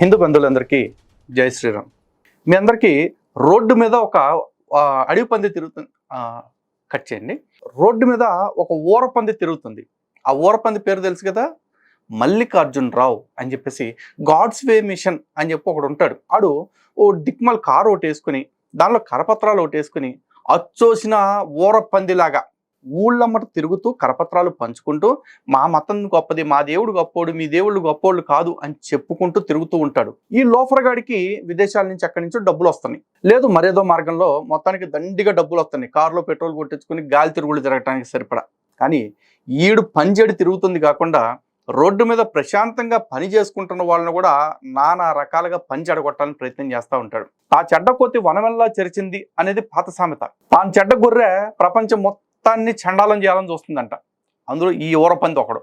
హిందూ బంధువులందరికీ జై శ్రీరామ్. మీ అందరికీ రోడ్డు మీద ఒక అడవి పంది తిరుగుతుంది కట్ చేయండి. రోడ్డు మీద ఒక ఊర పంది తిరుగుతుంది. ఆ ఊర పంది పేరు తెలుసు కదా? మల్లికార్జున్ రావు అని చెప్పేసి గాడ్స్ వే మిషన్ అని చెప్పి ఒకడు ఉంటాడు. ఆడు ఓ డిక్మల్ కారు ఒకటి వేసుకుని దానిలో కరపత్రాలు ఒకటి వేసుకుని అచ్చోసిన ఊర పందిలాగా ఊళ్ళమ్మట తిరుగుతూ కరపత్రాలు పంచుకుంటూ మా మతం గొప్పది మా దేవుడు గొప్పోడు మీ దేవుళ్ళు గొప్పోళ్ళు కాదు అని చెప్పుకుంటూ తిరుగుతూ ఉంటాడు. ఈ లోఫరగాడికి విదేశాల నుంచి అక్కడి నుంచి డబ్బులు వస్తున్నాయి. లేదు మరేదో మార్గంలో మొత్తానికి దండిగా డబ్బులు వస్తున్నాయి. కారులో పెట్రోల్ కొట్టించుకుని గాలి తిరుగులు తిరగటానికి సరిపడా. కానీ ఈడు పంజేడు తిరుగుతుంది కాకుండా రోడ్డు మీద ప్రశాంతంగా పని చేసుకుంటున్న వాళ్ళని కూడా నానా రకాలుగా పని చెడగొట్టాలని ప్రయత్నం చేస్తూ ఉంటాడు. ఆ చెడ్డ కొత్త వనవెల్లా చెరిచింది అనేది పాత సామెత. తాను చెడ్డ గొర్రె ప్రపంచం మొత్తం మొత్తాన్ని చండాలం చేయాలని చూస్తుందంట. అందులో ఈ ఊరపంది ఒకడు.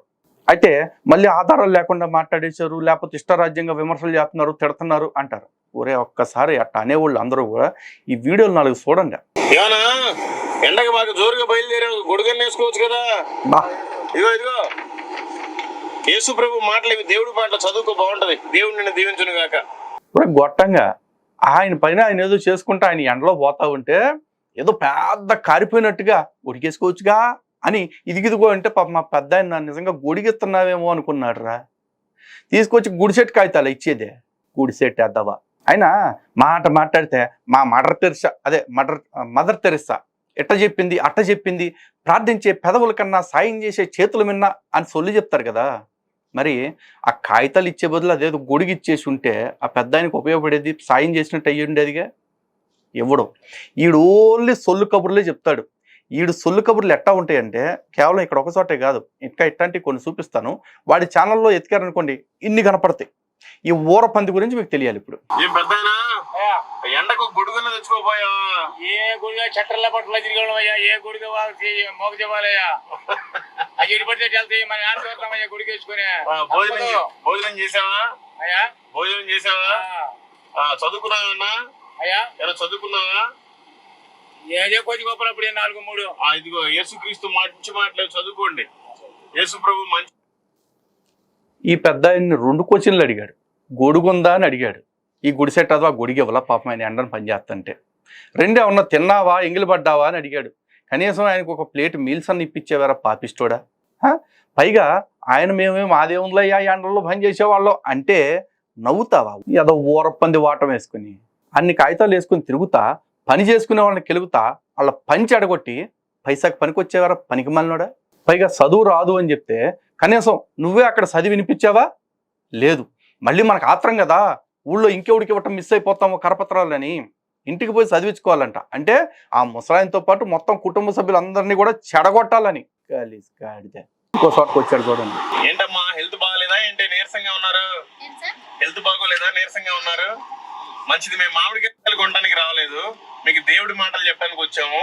అయితే మళ్ళీ ఆధారాలు లేకుండా మాట్లాడేశారు లేకపోతే ఇష్టరాజ్యంగా విమర్శలు చేస్తున్నారు తిడుతున్నారు అంటారు. ఒరే ఒక్కసారి అట్ట అనేవాళ్ళు అందరూ కూడా ఈ వీడియోలు నాలుగు చూడండి. ఎండకి బాగా జోరుగా బయలుదేరావు గొడుగన్న వేసుకోవచ్చు కదా. ఇదిగో ఇదిగో. యేసు ప్రభు మాటలు ఇవి దేవుడి మాటలు చదువుకో బాగుంటది. దేవుడు నిన్ను దీవించును గాక గొట్టంగా. ఆయన పైన ఆయన ఏదో చేసుకుంటే ఆయన ఎండలో పోతా ఉంటే ఏదో పెద్ద కారిపోయినట్టుగా ఉడికేసుకోవచ్చుగా అని ఇదిగిదిగో అంటే పాప మా పెద్ద ఆయన నిజంగా గుడిగిస్తున్నావేమో అనుకున్నాడు రా తీసుకొచ్చి గుడిసెట్ కాగితాలు ఇచ్చేదే. గుడిసెట్ అద్దవా అయినా మాట మాట్లాడితే మా మదర్ తెరిసా అదే మదర్ మదర్ తెరిసా ఎట్ట చెప్పింది అట్ట చెప్పింది ప్రార్థించే పెదవుల కన్నా సాయం చేసే చేతుల మిన్న అని సొల్లి చెప్తారు కదా. మరి ఆ కాగితాలు ఇచ్చే బదులు అదేదో గొడుగు ఇచ్చేసి ఉంటే ఆ పెద్ద ఆయనకు ఉపయోగపడేది సాయం చేసినట్టు అయ్యి ఉండేదిగా ఇవ్వడు. ఈడు ఓన్లీ సొల్లు కబుర్లే చెప్తాడు. ఈడు సొల్లు కబుర్లు ఎట్టా ఉంటాయంటే కేవలం ఇక్కడ ఒక చోటే కాదు ఇంకా ఇట్లాంటివి కొన్ని చూపిస్తాను. వాడి ఛానల్లో ఎతికారనుకోండి ఇన్ని కనపడతాయి. ఈ ఊర పంది గురించి మీకు తెలియాలి ఇప్పుడు. ఎండకు గొడుగున్న తెచ్చుకోపోయా ఏ గుడిగా చట్టర్ల పట్టులో తిరగడం అయ్యా? ఏ గుడిగా వాళ్ళకి మోగ చెప్పాలయ్యా అవి ఇడిపడితే వెళ్తాయి మన ఆడ చూస్తామయ్యా గుడికి వేసుకుని. భోజనం భోజనం చేసావా? అయ్యా. భోజనం చేసావా? చదువుకున్నావన్నా అయ్యా? చదువుకున్నావా? ఏదే కొద్ది గొప్పలప్పుడు నాలుగు మూడు? ఆ, ఇదిగో యేసుక్రీస్తు మంచి మాటలు చదువుకోండి. యేసు ప్రభు మంచి ఈ పెద్ద ఆయన్ని రెండు క్వశ్చన్లు అడిగాడు. గొడుగుందా అని అడిగాడు. ఈ గుడిసెట్ అదో ఆ గొడిగి ఇవ్వాల పాపం ఆయన ఎండను పనిచేస్తుంటే రెండే ఉన్న తిన్నావా ఎంగిలి పడ్డావా అని అడిగాడు. కనీసం ఆయనకు ఒక ప్లేట్ మీల్స్ అన్న ఇప్పించేవారా పాపిస్తోడా హ? పైగా ఆయన మేమేం మా దేవుళ్ళు అయ్యా ఎండల్లో పని చేసేవాళ్ళం అంటే నవ్వుతావా? ఏదో ఊరప్పంది వాటం వేసుకుని. అన్ని కాగితాలు వేసుకుని తిరుగుతా పని చేసుకునే వాళ్ళని కెలుగుతా వాళ్ళ పని చెడగొట్టి పైసాకి పనికి వచ్చేవారా? పనికి మళ్ళోడా పైగా చదువు రాదు అని చెప్తే కనీసం నువ్వే అక్కడ చదివి వినిపించావా? లేదు. మళ్ళీ మనకు ఆత్రం కదా. ఊళ్ళో ఇంకెవడికి ఇవ్వటం మిస్ అయిపోతాము కరపత్రాలని. ఇంటికి పోయి చదివించుకోవాలంట. అంటే ఆ ముసలాయనతో పాటు మొత్తం కుటుంబ సభ్యులందరినీ కూడా చెడగొట్టాలని. గలీజ్ గాడిద ఇంకో చోటకు వచ్చాడు చూడండి. ఏంటమ్మా హెల్త్ బాగాలేదా? ఏంటి నీరసంగా ఉన్నారు? హెల్త్ బాగోలేదా? నీరసంగా ఉన్నారు? మంచిది మేము మామిడికాయలు కొనడానికి రాలేదు. మీకు దేవుడి మాటలు చెప్పడానికి వచ్చాము.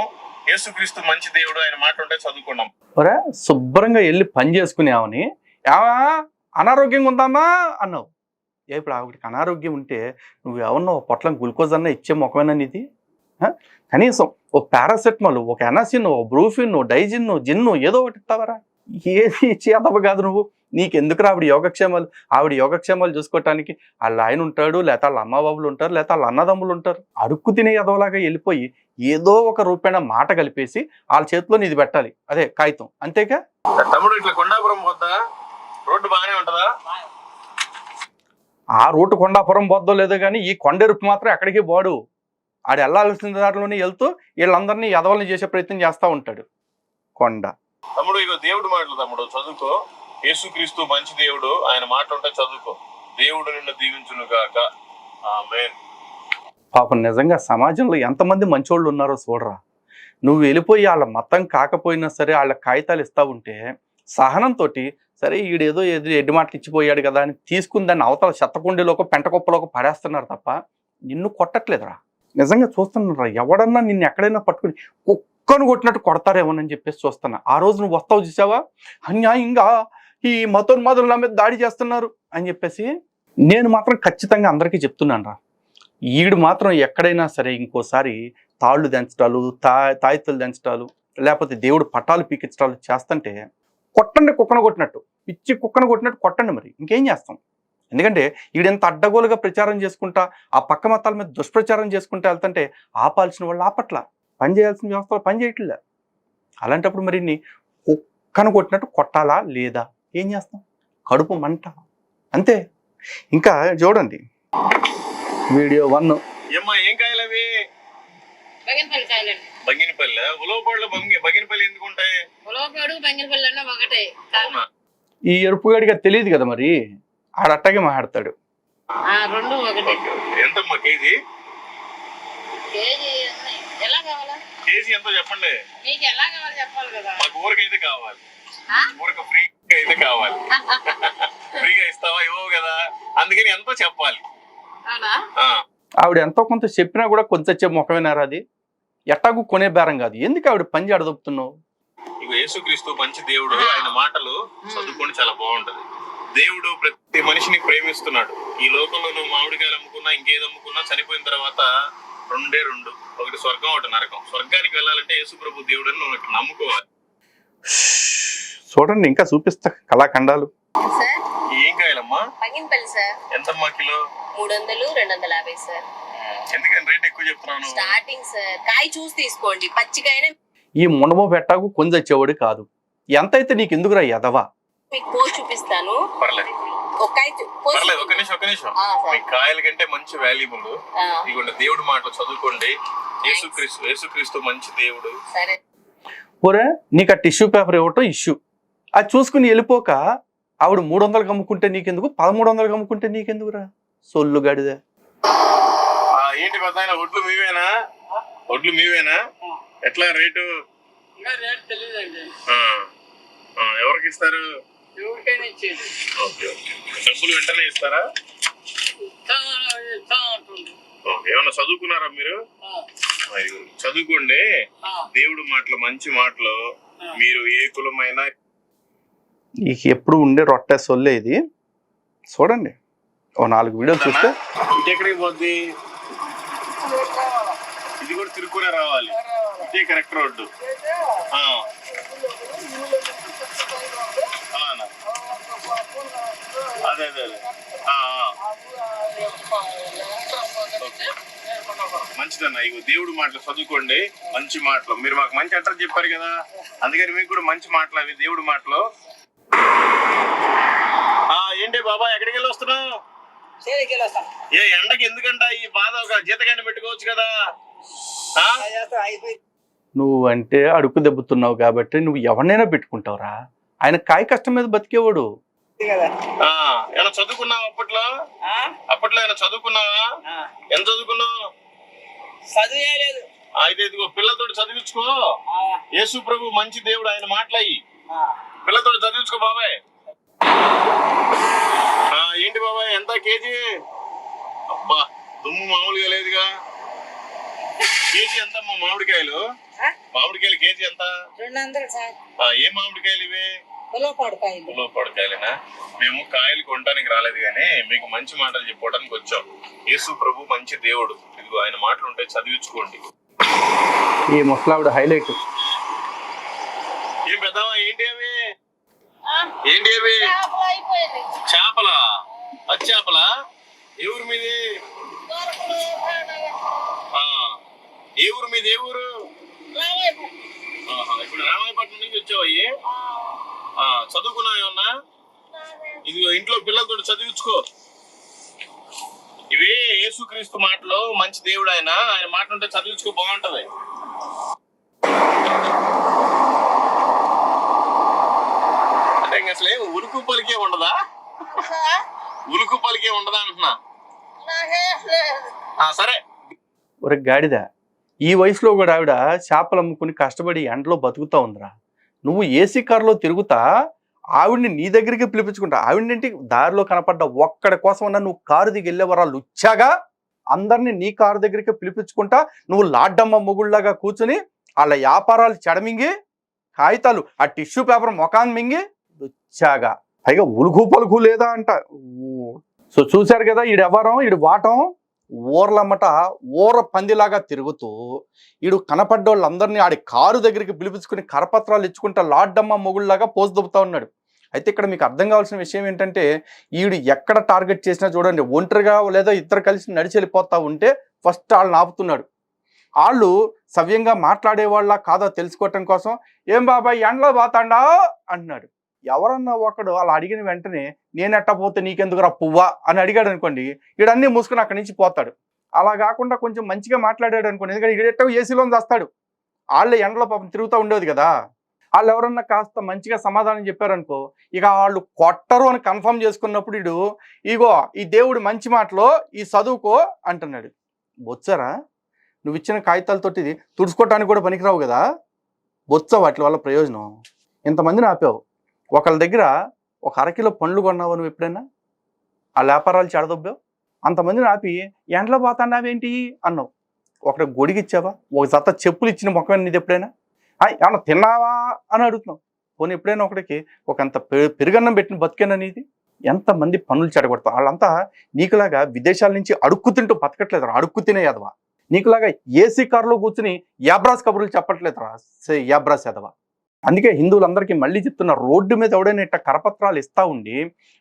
యేసుక్రీస్తు మంచి దేవుడు ఆయన మాట ఉంటే చదువుకున్నాం. ఒరే శుభ్రంగా వెళ్ళి పని చేసుకునేవని. ఏమా అనారోగ్యంగా ఉందామా అన్నావు. ఇప్పుడు ఆవిడకి అనారోగ్యం ఉంటే నువ్వు ఎవరినో పొట్లం గ్లూకోజ్ అన్న ఇచ్చే ముఖమేనా నీది? కనీసం ఓ పారాసెటమాల్ ఒక ఎనాసిన్ ఓ బ్రూఫిన్ డైజిన్ జిన్ను ఏదో ఒకటి ఇస్తావరా? ఏది చేతవ కాదు నువ్వు. నీకెందుకురా ఆవిడ యోగక్షేమాలు? ఆవిడ యోగక్షేమాలు చూసుకోవటానికి వాళ్ళ ఆయన ఉంటాడు లేకపోతే వాళ్ళ అమ్మబాబులు ఉంటారు లేకపోతే వాళ్ళ అన్నదమ్ములు ఉంటారు. అడుక్కు తినే ఎదవలాగా వెళ్ళిపోయి ఏదో ఒక రూపేణ మాట కలిపేసి వాళ్ళ చేతిలో నీది పెట్టాలి. అదే కాగితం. అంతేగా? తమ్ముడు ఇట్లా కొండాపురం పోద్దా? రోడ్డు బాగానే ఉంటదా? ఆ రూటు కొండాపురం పోద్దో లేదో కానీ ఈ కొండెరుపు మాత్రం ఎక్కడికి పోడు. ఆడు వెళ్ళాల్సిన దారిలోనే వెళ్తూ వీళ్ళందరినీ ఎదవల్ని చేసే ప్రయత్నం చేస్తూ ఉంటాడు కొండ. తమ్ముడు ఇగో దేవుడు మాటలు తమ్ముడు చదువుకో. యేసుక్రీస్తు మంచి దేవుడు. ఆయన మాట ఉంటే చదువుకో. దేవుడు నిన్ను దీవించును గాక. ఆమెన్. పాపం నిజంగా సమాజంలో ఎంతమంది మంచోళ్ళు ఉన్నారో చూడరా. నువ్వు వెళ్ళిపోయి వాళ్ళ మతం కాకపోయినా సరే వాళ్ళ కాగితాలు ఇస్తా ఉంటే సహనంతో సరే ఈడేదో ఏదో ఎడ్డి మాటలు ఇచ్చిపోయాడు కదా అని తీసుకుని దాన్ని అవతల చెత్తకుండీలోకి పెంటకొప్పలోకి పడేస్తున్నారు తప్ప నిన్ను కొట్టట్లేదురా. నిజంగా చూస్తున్నారా ఎవడన్నా నిన్ను ఎక్కడైనా పట్టుకుని కుక్కను కొట్టినట్టు కొడతారేమోనని చెప్పేసి చూస్తున్నా. ఆ రోజు నువ్వు వస్తావు చూసావా? అన్యాయంగా ఈ మతోన్మాదులు నా మీద దాడి చేస్తున్నారు అని చెప్పేసి నేను మాత్రం ఖచ్చితంగా అందరికీ చెప్తున్నాను రా ఈడు మాత్రం ఎక్కడైనా సరే ఇంకోసారి తాళ్ళు దంచటాలు తా తాయితలు దంచటాలు లేకపోతే దేవుడు పట్టాలు పీకించటాలు చేస్తుంటే కొట్టండి కుక్కను కొట్టినట్టు. పిచ్చి కుక్కను కొట్టినట్టు కొట్టండి మరి. ఇంకేం చేస్తాం? ఎందుకంటే ఈడెంత అడ్డగోలుగా ప్రచారం చేసుకుంటా ఆ పక్క మతాల మీద దుష్ప్రచారం చేసుకుంటా వెళ్తుంటే ఆపాల్సిన వాళ్ళు ఆపట్ల. పని చేయాల్సిన వ్యవస్థలో పని చేయట్లే. అలాంటప్పుడు మరి కుక్కను కొట్టినట్టు కొట్టాలా లేదా? ఏం చేస్తాం? కడుపు మంట. అంతే. ఇంకా చూడండి. Video one. ఏమ్మా ఏం బంగినపల్లి కాయలండి. బంగినపల్లి? ఉలవపాడులో బంగి బగినపల్లి ఎందుకు ఉంటాయి? ఉలవపాడు బంగినపల్లి అన్న ఒకటే. అవునా? ఈ ఎరుపుగాడిగా తెలియదు కదా మరి. ఆడ అట్టగే మాట్లాడతాడు. ఆ, రెండు ఒకటే. ఎంతమ్మా కేజీ? కేజీ. ఎలా కావాలా? కేజీ ఎంతో చెప్పండి. మీకు ఎలా కావాలో చెప్పాలి కదా. మాకు ఊరికైతే కావాలి? ఊరికి ఫ్రీగా అయితే కావాలి. ఫ్రీగా ఇస్తావా? ఇవ్వవు కదా. అందుకని ఎంతో చెప్పాలి. ఆవిడ ఎంతో కొంత చెప్పినా కూడా కొంచెం చెప్పే ముఖమేనారా అది ఎట్టాగు కొనే బేరం కాదు. ఎందుకు ఆవిడ పని అడదొప్పుతున్నావు? ఇక యేసుక్రీస్తు మంచి దేవుడు. ఆయన మాటలు చదువుకొని చాలా బాగుంటది. దేవుడు ప్రతి మనిషిని ప్రేమిస్తున్నాడు. ఈ లోకంలో నువ్వు మామిడికాయలు అమ్ముకున్నా ఇంకేది అమ్ముకున్నా చనిపోయిన తర్వాత రెండే రెండు. ఒకటి స్వర్గం ఒకటి నరకం. స్వర్గానికి వెళ్ళాలంటే యేసు ప్రభు దేవుడు అని నువ్వు నమ్ముకోవాలి. చూడండి ఇంకా చూపిస్తా కళాఖండాలు. సార్? ఏం కాయలమ్మా? బంగినపల్లి సార్. ఎంతమ్మా కిలో? మూడు వందలు రెండు వందల యాభై సార్. ఎందుకని రేట్ ఎక్కువ చెప్తున్నాను? Starting sir. కాయ చూసి తీసుకోండి. పచ్చికాయనే ఈ ముండమో పెట్టాకు కొంచెచ్చేవాడు కాదు. ఎంత అయితే నీకు ఎందుకురా ఎదవా మీకు పోసి చూపిస్తాను. పర్లేదు. ఒక పర్లేదు నిమిషం ఒక నిమిషం. మీ కాయల కంటే మంచి వాల్యుబుల్. ఇదిగోండి దేవుడి మాటలు చదువుకోండి. యేసుక్రీస్తు యేసుక్రీస్తు మంచి దేవుడు. సరే. ఒరే నీకు ఆ టిష్యూ పేపర్ ఇవ్వటం ఇష్యూ. అది చూసుకుని వెళ్ళిపోక ఆవిడ మూడు వందలకు అమ్ముకుంటే నీకెందుకు? పదమూడు వందలకు అమ్ముకుంటే నీకెందుకురా? సొల్లు గడిదే. ఆ, ఏంటి పెద్ద ఒడ్లు మీవేనా? ఒడ్లు మీవేనా? ఎట్లా రేటు? ఎవరికి ఇస్తారు? డబ్బులు వెంటనే ఇస్తారా. ఏమన్నా చదువుకున్నారా మీరు? చదువుకోండి. దేవుడు మాటలు మంచి మాటలు. మీరు ఏ కులమైనా నీకు ఎప్పుడు ఉండే రొట్టె సొల్లే ఇది. చూడండి. ఓ నాలుగు వీడియోలు చూస్తే. పోద్ది? ఇది కూడా రావాలి. ఇదే కరెక్ట్ రోడ్డు. అదే అదే. మంచిదన్న ఇగో దేవుడు మాటలు చదువుకోండి. మంచి మాటలు. మీరు మాకు మంచి అడ్రస్ చెప్పారు కదా? అందుకని మీకు కూడా మంచి మాటలు అవి దేవుడు మాటలు. ఏంటి బాబా ఎక్కడికి వెళ్ళి వస్తున్నావు? ఏ ఎండకి ఎందుకంట ఈ బాధ? ఒక జీతగాన్ని పెట్టుకోవచ్చు కదా. ఆ? నువ్వు అంటే అడుగు దెబ్బతున్నావు కాబట్టి నువ్వు ఎవరినైనా పెట్టుకుంటావురా? ఆయన కాయ కష్టం మీద బతికేవాడు. ఏమైనా చదువుకున్నావా అప్పట్లో? అప్పట్లో ఏమైనా చదువుకున్నావా? ఎంత చదువుకున్నావు? చదువే లేదు. ఆ, అయితే ఇదిగో పిల్లలతో చదివించుకో. యేసు ప్రభు మంచి దేవుడు ఆయన మాటలయ్యి పిల్లలతో చదివించుకో బాబాయ్. ఏంటి బాబాయ్ ఎంత కేజీ? అబ్బా దుమ్ము మామూలుగా లేదుగా. కేజీ ఎంత అమ్మా మామిడికాయలు? మామిడికాయలు కేజీ ఎంత? ఏ మామిడికాయలు ఇవి? మేము కాయలు కొనడానికి రాలేదు కానీ మీకు మంచి మాటలు చెప్పుకోవడానికి వచ్చాం. యేసు ప్రభు మంచి దేవుడు. ఇదిగో ఆయన మాటలు ఉంటే చదివించుకోండి. ఈ ముసలావిడ హైలైట్. ఏం పెద్దవా ఏంటి అవి చేపలా పచ్చి చేపలా? ఏ ఊరు మీది? ఆ, ఏ ఊరు మీది? ఏ ఊరు? ఇప్పుడు రామాయపట్నం నుంచి వచ్చావయ్యి ఆ, చదువుకున్నావు ఏమన్నా? ఇదిగో ఇంట్లో పిల్లలతో చదివించుకో. ఇవి యేసుక్రీస్తు మాటలు మంచి దేవుడు ఆయన. ఆయన మాట ఉంటే చదివించుకో బాగుంటది అంటే ఇంక అసలు ఏం ఉలుకు పలికే ఉండదా? ఉలుకు పలికే ఉండదా అంటున్నా. ఆ, సరే. ఒరే గాడిద ఈ వయసులో కూడా ఆవిడ చేపలు అమ్ముకుని కష్టపడి ఎండలో బతుకుతా ఉందిరా. నువ్వు ఏసీ కారులో తిరుగుతా ఆవిడ్ని నీ దగ్గరికి పిలిపించుకుంటా. ఆవిడేంటి దారిలో కనపడ్డ ఒక్కడి కోసం అన్నా నువ్వు కారు దిగి వెళ్ళేవరా లుచ్చాగా? అందరినీ నీ కారు దగ్గరికి పిలిపించుకుంటా నువ్వు లాడ్డమ్మ మొగుళ్ళగా కూర్చుని వాళ్ళ వ్యాపారాలు చెడమింగి కాగితాలు ఆ టిష్యూ పేపర్ మొఖాన్ని మింగి లుచ్చాగా. పైగా ఉలుగు పలుకు లేదా అంట. సో చూశారు కదా ఈడు ఎవరం ఈడు వాటం ఊర్లమ్మట ఊర పందిలాగా తిరుగుతూ ఈడు కనపడ్డోళ్ళందరినీ ఆడి కారు దగ్గరికి పిలిపించుకుని కరపత్రాలు ఇచ్చుకుంటా లాడ్డమ్మ మొగుళ్ళలాగా పోసు దుబ్బుతా ఉన్నాడు. అయితే ఇక్కడ మీకు అర్థం కావాల్సిన విషయం ఏంటంటే ఈడు ఎక్కడ టార్గెట్ చేసినా చూడండి ఒంటరిగా లేదా ఇద్దరు కలిసి నడిచి వెళ్ళిపోతా ఉంటే ఫస్ట్ వాళ్ళని ఆపుతున్నాడు. వాళ్ళు సవ్యంగా మాట్లాడే వాళ్ళ కాదో తెలుసుకోవటం కోసం ఏం బాబాయ్ ఎండలో పోతాండా? అంటున్నాడు. ఎవరన్నా ఒకడు అలా అడిగిన వెంటనే నేను ఎట్టపోతే నీకెందుకు రా పువ్వా అని అడిగాడు అనుకోండి ఈడన్నీ మూసుకుని అక్కడి నుంచి పోతాడు. అలా కాకుండా కొంచెం మంచిగా మాట్లాడాడు అనుకోండి ఎందుకంటే ఈడెట్టో ఏసీలో వస్తాడు వాళ్ళ ఎండలో పాపం తిరుగుతూ ఉండేది కదా. వాళ్ళు ఎవరన్నా కాస్త మంచిగా సమాధానం చెప్పారనుకో ఇక వాళ్ళు కొట్టరు అని కన్ఫర్మ్ చేసుకున్నప్పుడు ఇడు ఇగో ఈ దేవుడు మంచి మాటలో ఈ చదువుకో అంటున్నాడు. బొచ్చారా? నువ్వు ఇచ్చిన కాగితాలతోటి ఇది తుడుచుకోవటానికి కూడా పనికిరావు కదా. బొచ్చ వాటి వల్ల ప్రయోజనం. ఇంతమందిని ఆపావు. ఒకళ్ళ దగ్గర ఒక అరకిలో పండ్లు కొన్నావు నువ్వు ఎప్పుడైనా? ఆ వ్యాపారాలు చెడదొబ్బావు? అంతమందిని ఆపి ఎండలో పోతాన్నావేంటి? అన్నావు. ఒకటి గొడిగి ఇచ్చావా ఒక జత చెప్పులు ఇచ్చిన ముఖం నీది ఎప్పుడైనా? ఏమన్నా తిన్నావా? అని అడుగుతున్నావు. పోనీ ఎప్పుడైనా ఒకడికి ఒక అంత పె- పెరుగన్నం పెట్టిన బతికేనా నీది? ఎంతమంది పనులు చెడగొడతావు? వాళ్ళంతా నీకులాగా విదేశాల నుంచి అడుక్కు తింటూ బతకట్లేదు అడుక్కు తినే యదవా? నీకులాగా ఏసీ కారులో కూర్చుని యాబ్రాస్ కబుర్లు చెప్పట్లేదురా. సే యాబ్రాస్ యదవా? అందుకే హిందువులందరికీ మళ్ళీ చెప్తున్న రోడ్డు మీద ఎవడైనా ఇట్ట కరపత్రాలు ఇస్తా ఉండి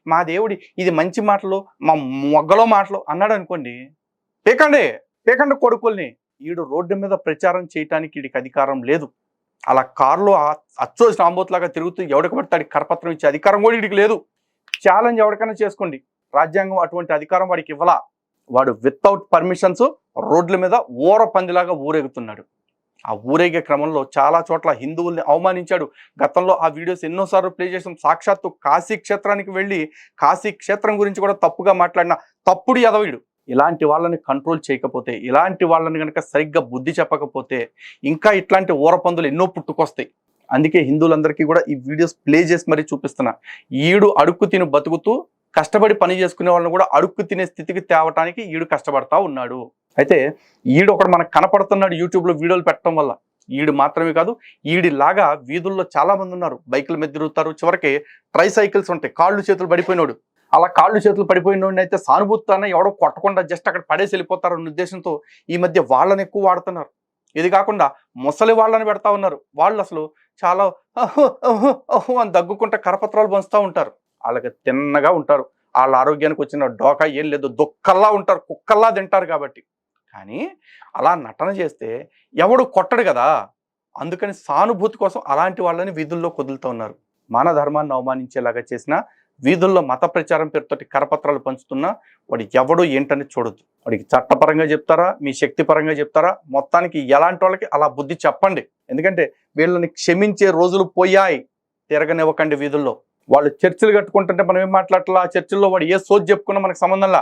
మా దేవుడి ఇది మంచి మాటలు మా మొగ్గలో మాటలు అన్నాడు అనుకోండి పేకండి పేకండి కొడుకుల్ని. ఈడు రోడ్డు మీద ప్రచారం చేయటానికి వీడికి అధికారం లేదు. అలా కారులో అచ్చోసిన ఆంబోతులాగా తిరుగుతూ ఎవడికి పడతాడు కరపత్రం ఇచ్చే అధికారం కూడా వీడికి లేదు. ఛాలెంజ్ ఎవరికైనా చేసుకోండి. రాజ్యాంగం అటువంటి అధికారం వాడికి ఇవ్వలా? వాడు వితౌట్ పర్మిషన్స్ రోడ్ల మీద ఊర పందిలాగా ఊరేగుతున్నాడు. ఆ ఊరేగే క్రమంలో చాలా చోట్ల హిందువుల్ని అవమానించాడు. గతంలో ఆ వీడియోస్ ఎన్నోసార్లు ప్లే చేసాం సాక్షాత్తు కాశీ క్షేత్రానికి వెళ్ళి కాశీ క్షేత్రం గురించి కూడా తప్పుగా మాట్లాడిన తప్పుడు యదవీడు. ఇలాంటి వాళ్ళని కంట్రోల్ చేయకపోతే ఇలాంటి వాళ్ళని కనుక సరిగ్గా బుద్ధి చెప్పకపోతే ఇంకా ఇట్లాంటి ఊరపందులు ఎన్నో పుట్టుకొస్తాయి. అందుకే హిందువులందరికీ కూడా ఈ వీడియోస్ ప్లే చేసి మరీ చూపిస్తున్నా. ఈడు అడుక్కు తిని బతుకుతూ కష్టపడి పని చేసుకునే వాళ్ళని కూడా అడుక్కు తినే స్థితికి తేవటానికి ఈడు కష్టపడతా ఉన్నాడు. అయితే ఈడు ఒకడు మనకు కనపడుతున్నాడు యూట్యూబ్లో వీడియోలు పెట్టడం వల్ల. ఈడు మాత్రమే కాదు ఈడిలాగా వీధుల్లో చాలా మంది ఉన్నారు. బైకుల మీద తిరుగుతారు. చివరికి ట్రై సైకిల్స్ ఉంటాయి. కాళ్ళు చేతులు పడిపోయినోడు. అలా కాళ్ళు చేతులు పడిపోయినోడిని అయితే సానుభూతాన్ని ఎవడో కొట్టకుండా జస్ట్ అక్కడ పడేసి వెళ్ళిపోతారన్న ఉద్దేశంతో ఈ మధ్య వాళ్ళని ఎక్కువ వాడుతున్నారు. ఇది కాకుండా ముసలి వాళ్ళని పెడతా ఉన్నారు. వాళ్ళు అసలు చాలా అహో అని దగ్గుకుంటే కరపత్రాలు పంచుతూ ఉంటారు. వాళ్ళకి తిన్నగా ఉంటారు. వాళ్ళ ఆరోగ్యానికి వచ్చిన డోకా ఏం లేదు. దుక్కల్లా ఉంటారు. కుక్కల్లా తింటారు కాబట్టి. కానీ అలా నటన చేస్తే ఎవడు కొట్టడు కదా! అందుకని సానుభూతి కోసం అలాంటి వాళ్ళని వీధుల్లో కుదులుతూ ఉన్నారు. మన ధర్మాన్ని అవమానించేలాగా చేసిన వీధుల్లో మత ప్రచారం పేరుతోటి కరపత్రాలు పంచుతున్నా వాడు ఎవడు ఏంటని చూడొద్దు. వాడికి చట్టపరంగా చెప్తారా? మీ శక్తి పరంగా చెప్తారా? మొత్తానికి ఎలాంటి వాళ్ళకి అలా బుద్ధి చెప్పండి. ఎందుకంటే వీళ్ళని క్షమించే రోజులు పోయాయి. తిరగనివ్వకండి వీధుల్లో. వాళ్ళు చర్చిలు కట్టుకుంటుంటే మనం ఏం మాట్లాడాలా ఆ చర్చిల్లో వాడు ఏ సోది చెప్పుకున్నా మనకు సంబంధంలా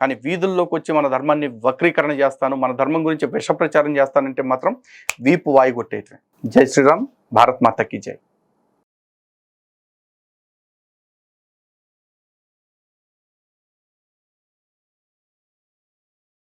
కానీ వీధుల్లోకి వచ్చి మన ధర్మాన్ని వక్రీకరణ చేస్తాను మన ధర్మం గురించి విషప్రచారం చేస్తానంటే మాత్రం వీపు వాయి జై శ్రీరామ్ భారత్ మాతకి జై.